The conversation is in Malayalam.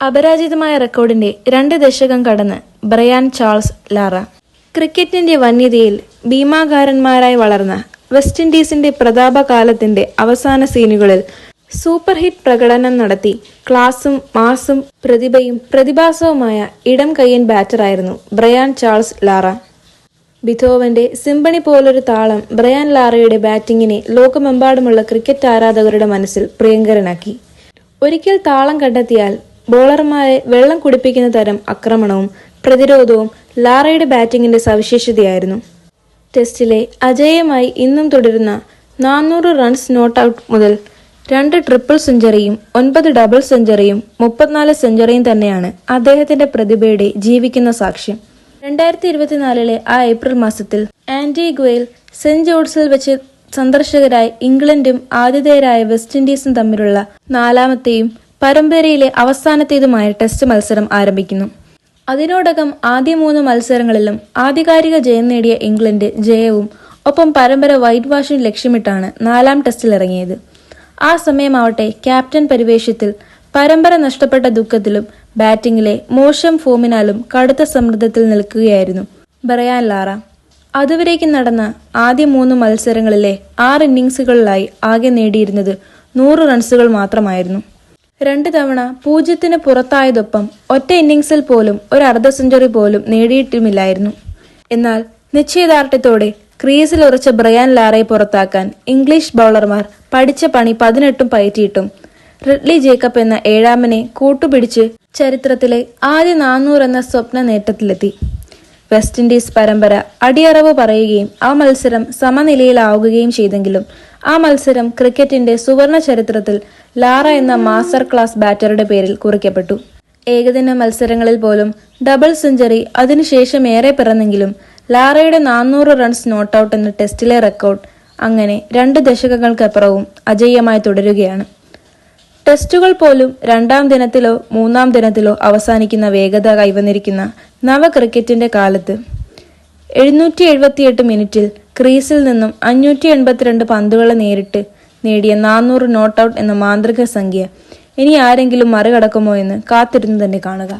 അപരാജിതമായ റെക്കോർഡിന്റെ രണ്ട് ദശകം കടന്ന് ബ്രയാൻ ചാൾസ് ലാറ. ക്രിക്കറ്റിന്റെ വന്യതയിൽ ഭീമാകാരന്മാരായി വളർന്ന വെസ്റ്റ് ഇൻഡീസിന്റെ പ്രതാപകാലത്തിന്റെ അവസാന സീനുകളിൽ സൂപ്പർ ഹിറ്റ് പ്രകടനം നടത്തി ക്ലാസും മാസും പ്രതിഭയും പ്രതിഭാസവുമായ ഇടം കയ്യൻ ബാറ്ററായിരുന്നു ബ്രയാൻ ചാൾസ് ലാറ. ബിഥോവന്റെ സിംബണി പോലൊരു താളം ബ്രയാൻ ലാറയുടെ ബാറ്റിങ്ങിനെ ലോകമെമ്പാടുമുള്ള ക്രിക്കറ്റ് ആരാധകരുടെ മനസ്സിൽ പ്രിയങ്കരനാക്കി. ഒരിക്കൽ താളം കണ്ടെത്തിയാൽ ബോളർമാരെ വെള്ളം കുടിപ്പിക്കുന്ന തരം ആക്രമണവും പ്രതിരോധവും ലാറയുടെ ബാറ്റിംഗിന്റെ സവിശേഷതയായിരുന്നു. ടെസ്റ്റിലെ അജയമായി ഇന്നും തുടരുന്ന നാനൂറ് റൺസ് നോട്ട് ഔട്ട് മുതൽ രണ്ട് ട്രിപ്പിൾ സെഞ്ചറിയും ഒൻപത് ഡബിൾ സെഞ്ചറിയും മുപ്പത്തിനാല് സെഞ്ചുറിയും തന്നെയാണ് അദ്ദേഹത്തിന്റെ പ്രതിഭയുടെ ജീവിക്കുന്ന സാക്ഷ്യം. രണ്ടായിരത്തി ഇരുപത്തിനാലിലെ ആ ഏപ്രിൽ മാസത്തിൽ ആന്റിഗ്വയിൽ സെന്റ് ജോർഡ്സിൽ വെച്ച് സന്ദർശകരായി ഇംഗ്ലണ്ടും ആതിഥേയരായ വെസ്റ്റ് ഇൻഡീസും തമ്മിലുള്ള നാലാമത്തെയും പരമ്പരയിലെ അവസാനത്തേതുമായ ടെസ്റ്റ് മത്സരം ആരംഭിക്കുന്നു. അതിനോടകം ആദ്യ മൂന്ന് മത്സരങ്ങളിലും ആധികാരിക ജയം നേടിയ ഇംഗ്ലണ്ട് ജയവും ഒപ്പം പരമ്പര വൈറ്റ് വാഷിംഗ് ലക്ഷ്യമിട്ടാണ് നാലാം ടെസ്റ്റിൽ ഇറങ്ങിയത് ആ സമയമാവട്ടെ ക്യാപ്റ്റൻ പരിവേഷത്തിൽ പരമ്പര നഷ്ടപ്പെട്ട ദുഃഖത്തിലും ബാറ്റിംഗിലെ മോശം ഫോമിനാലും കടുത്ത സമ്മർദ്ദത്തിൽ നിൽക്കുകയായിരുന്നു ബ്രയാൻ ലാറ. അതുവരേക്കും നടന്ന ആദ്യ മൂന്ന് മത്സരങ്ങളിലെ ആറ് ഇന്നിങ്സുകളിലായി ആകെ നേടിയിരുന്നത് നൂറ് റൺസുകൾ മാത്രമായിരുന്നു. രണ്ട് തവണ പൂജ്യത്തിന് പുറത്തായതൊപ്പം ഒറ്റ ഇന്നിംഗ്സിൽ പോലും ഒരു അർദ്ധ സെഞ്ചുറി പോലും നേടിയിട്ടുമില്ലായിരുന്നു. എന്നാൽ നിശ്ചയദാർഢ്യത്തോടെ ക്രീസിൽ ഉറച്ച ബ്രയാൻ ലാറയെ പുറത്താക്കാൻ ഇംഗ്ലീഷ് ബൗളർമാർ പഠിച്ച പണി പതിനെട്ടും പയറ്റിയിട്ടും. റിഡ്ലി ജേക്കബ് എന്ന ഏഴാമനെ കൂട്ടുപിടിച്ച് ചരിത്രത്തിലെ ആദ്യ നാനൂറ് എന്ന സ്വപ്ന നേട്ടത്തിലെത്തി വെസ്റ്റ് ഇൻഡീസ് പരമ്പര അടിയറവ് പറയുകയും ആ മത്സരം സമനിലയിലാവുകയും ചെയ്തെങ്കിലും ആ മത്സരം ക്രിക്കറ്റിന്റെ സുവർണ ചരിത്രത്തിൽ ലാറ എന്ന മാസ്റ്റർ ക്ലാസ് ബാറ്ററുടെ പേരിൽ കുറിക്കപ്പെട്ടു. ഏകദിന മത്സരങ്ങളിൽ പോലും ഡബിൾ സെഞ്ചറി അതിനുശേഷം ഏറെ പിറന്നെങ്കിലും ലാറയുടെ നാനൂറ് റൺസ് നോട്ട് ഔട്ട് എന്ന ടെസ്റ്റിലെ റെക്കോർഡ് അങ്ങനെ രണ്ട് ദശകങ്ങൾക്കപ്പുറവും അജയ്യമായി തുടരുകയാണ്. ടെസ്റ്റുകൾ പോലും രണ്ടാം ദിനത്തിലോ മൂന്നാം ദിനത്തിലോ അവസാനിക്കുന്ന വേഗത കൈവന്നിരിക്കുന്ന നവ ക്രിക്കറ്റിന്റെ കാലത്ത്. എഴുന്നൂറ്റി എഴുപത്തിയെട്ട് മിനിറ്റിൽ ക്രീസിൽ നിന്നും അഞ്ഞൂറ്റി എൺപത്തിരണ്ട് പന്തുകളെ നേരിട്ട് നേടിയ നാനൂറ് നോട്ട് ഔട്ട് എന്ന മാന്ത്രിക സംഖ്യ ഇനി ആരെങ്കിലും മറികടക്കുമോ എന്ന് കാത്തിരുന്നു തന്നെ കാണുക.